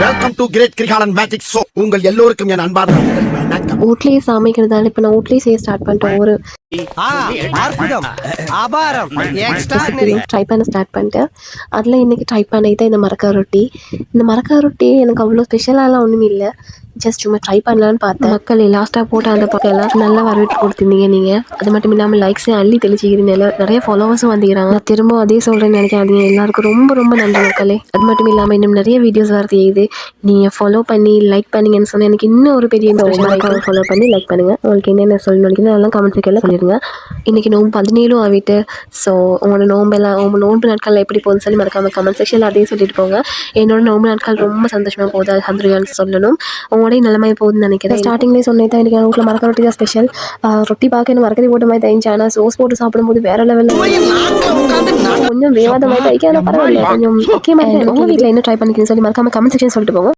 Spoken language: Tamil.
Welcome to great Kirikalan magic show உங்கள் எல்லோருக்கும் என் அன்பான வணக்கம் வீட்லயே சமைக்கிறதால இப்போ நான் வீட்லயே செய்ய ஸ்டார்ட் பண்ணிட்டேன் ஒரு ஆ, அற்புதம். அபாரம். ட்ரை பண்ண ஸ்டார்ட் பண்ணிட்டேன். அதில் இன்னைக்கு ட்ரை பண்ணிட்டு இந்த மரக்கா ரொட்டி. இந்த மரக்கா ரொட்டி எனக்கு அவ்வளோ ஸ்பெஷலாலாம் ஒன்றும் இல்லை ஜஸ்ட் சும்மா ட்ரை பண்ணலான்னு பார்த்தேன். மக்கள் லாஸ்ட்டாக போட்ட அந்த பக்கம் எல்லாம் நல்லா வரவேற்பு கொடுத்துருந்தீங்க நீங்கள் அது மட்டும் இல்லாமல் லைக்ஸையும் அள்ளி தெளிச்சிக்கிறீங்க நிறைய ஃபாலோவர்ஸும் வந்துக்கிறாங்க நான் திரும்ப அதே சொல்கிறேன்னு நினைக்காதீங்க. எல்லாருக்கும் ரொம்ப ரொம்ப நன்றி மக்களே. அது மட்டும் இல்லாமல் இன்னும் நிறைய வீடியோஸ் வரது இது நீங்கள் ஃபாலோ பண்ணி லைக் பண்ணீங்கன்னு சொன்னால் எனக்கு இன்னும் ஒரு பெரிய ஃபாலோ பண்ணி லைக் பண்ணுங்கள் உங்களுக்கு என்னென்ன சொல்லணும் அதெல்லாம் கமெண்ட் செக்ஷனில் சொல்லிடுங்க. இன்னைக்கு நோம்பு பதினேழும் ஆகிட்டு ஸோ உங்களோட நோம்பெல்லாம் உங்க நோன்பு நாட்கள் எப்படி போகுதுன்னு சொல்லி மறக்காம கமெண்ட் செக்ஷனில் அதையும் சொல்லிட்டு போங்க. என்னோட நோம்பு நாட்கள் ரொம்ப சந்தோஷமா போகுது அல்ஹம்துலில்லாஹ்னு சொல்லணும். உங்களோடய நிலைமை போகுதுன்னு நினைக்கிறேன். ஸ்டார்டிங்லேயே சொன்னேன் தான் எனக்கு வீட்டில் மறக்க ரொட்டி தான் ஸ்பெஷல் ரொட்டி பார்க்க எனக்கு மறக்கறி போட்ட மாதிரி தெரிஞ்சு ஆனால் சோஸ் போட்டு சாப்பிடும்போது வேற லெவலில் கொஞ்சம் வேவாத மாதிரி தைக்க ஆனால் பரவாயில்ல. கொஞ்சம் முக்கியமாக உங்கள் வீட்டில் என்ன ட்ரை பண்ணிக்கிறேன்னு சொல்லி மறக்காம கமெண்ட் செக்ஷன் சொல்லிட்டு போங்க.